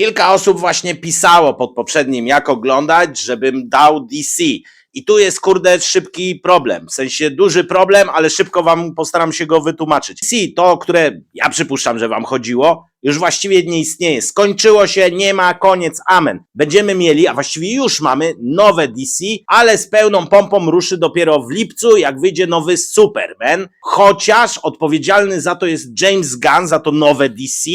Kilka osób właśnie pisało pod poprzednim, jak oglądać, żebym dał DC. I tu jest, kurde, szybki problem. W sensie duży problem, ale szybko wam postaram się go wytłumaczyć. DC, to, które ja przypuszczam, że wam chodziło, już właściwie nie istnieje. Skończyło się, nie ma, koniec, amen. Będziemy mieli, a właściwie już mamy, nowe DC, ale z pełną pompą ruszy dopiero w lipcu, jak wyjdzie nowy Superman. Chociaż odpowiedzialny za to jest James Gunn, za to nowe DC,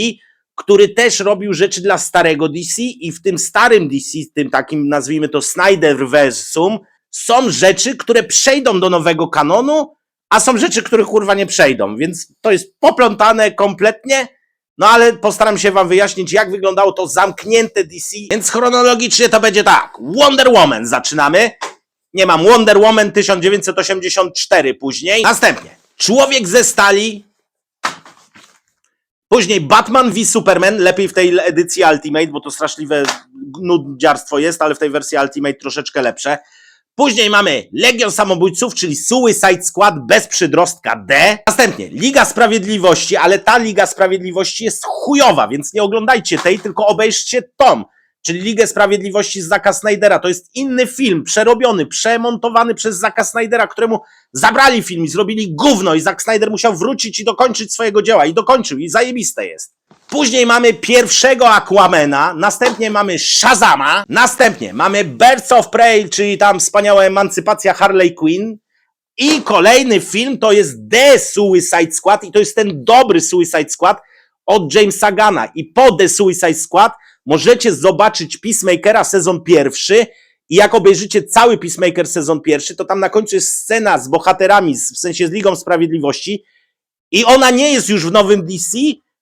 który też robił rzeczy dla starego DC i w tym starym DC, tym takim nazwijmy to Snyderversum, są rzeczy, które przejdą do nowego kanonu, a są rzeczy, które kurwa nie przejdą, więc to jest poplątane kompletnie, no ale postaram się wam wyjaśnić, jak wyglądało to zamknięte DC, więc chronologicznie to będzie tak, Wonder Woman zaczynamy, nie mam Wonder Woman 1984 później, następnie. Człowiek ze stali, Później Batman v Superman, lepiej w tej edycji Ultimate, bo to straszliwe nudziarstwo jest, ale w tej wersji Ultimate troszeczkę lepsze. Później mamy Legion Samobójców, czyli Suicide Squad bez przydrostka D. Następnie Liga Sprawiedliwości, ale ta Liga Sprawiedliwości jest chujowa, więc nie oglądajcie tej, tylko obejrzcie tą. Czyli Ligę Sprawiedliwości z Zaka Snydera. To jest inny film, przerobiony, przemontowany przez Zaka Snydera, któremu zabrali film i zrobili gówno i Zack Snyder musiał wrócić i dokończyć swojego dzieła. I dokończył, i zajebiste jest. Później mamy pierwszego Aquamena, następnie mamy Shazama, następnie mamy Birds of Prey, czyli tam wspaniała emancypacja Harley Quinn. I kolejny film to jest The Suicide Squad i to jest ten dobry Suicide Squad od Jamesa Gana. I po The Suicide Squad możecie zobaczyć Peacemakera sezon pierwszy i jak obejrzycie cały Peacemaker sezon pierwszy, to tam na końcu jest scena z bohaterami, w sensie z Ligą Sprawiedliwości i ona nie jest już w nowym DC,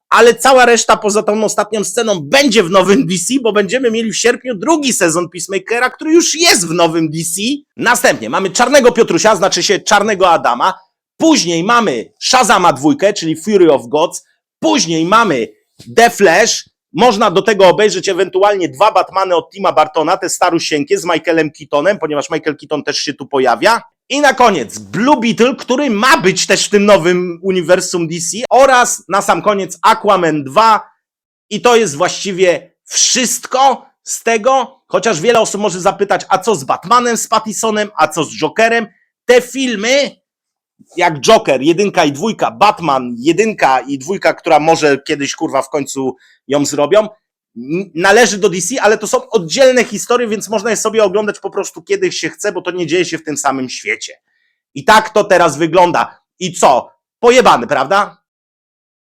ale cała reszta poza tą ostatnią sceną będzie w nowym DC, bo będziemy mieli w sierpniu drugi sezon Peacemakera, który już jest w nowym DC. Następnie mamy Czarnego Piotrusia, znaczy się Czarnego Adama. Później mamy Shazama dwójkę, czyli Fury of Gods. Później mamy The Flash. Można do tego obejrzeć ewentualnie dwa Batmany od Tima Bartona, te starusieńkie z Michaelem Keatonem, ponieważ Michael Keaton też się tu pojawia. I na koniec Blue Beetle, który ma być też w tym nowym uniwersum DC oraz na sam koniec Aquaman 2 i to jest właściwie wszystko z tego, chociaż wiele osób może zapytać, a co z Batmanem, z Pattisonem, a co z Jokerem? Te filmy, jak Joker, jedynka i dwójka, Batman, jedynka i dwójka, która może kiedyś kurwa w końcu ją zrobią, należy do DC, ale to są oddzielne historie, więc można je sobie oglądać po prostu kiedy się chce, bo to nie dzieje się w tym samym świecie. I tak to teraz wygląda. I co? Pojebany, prawda?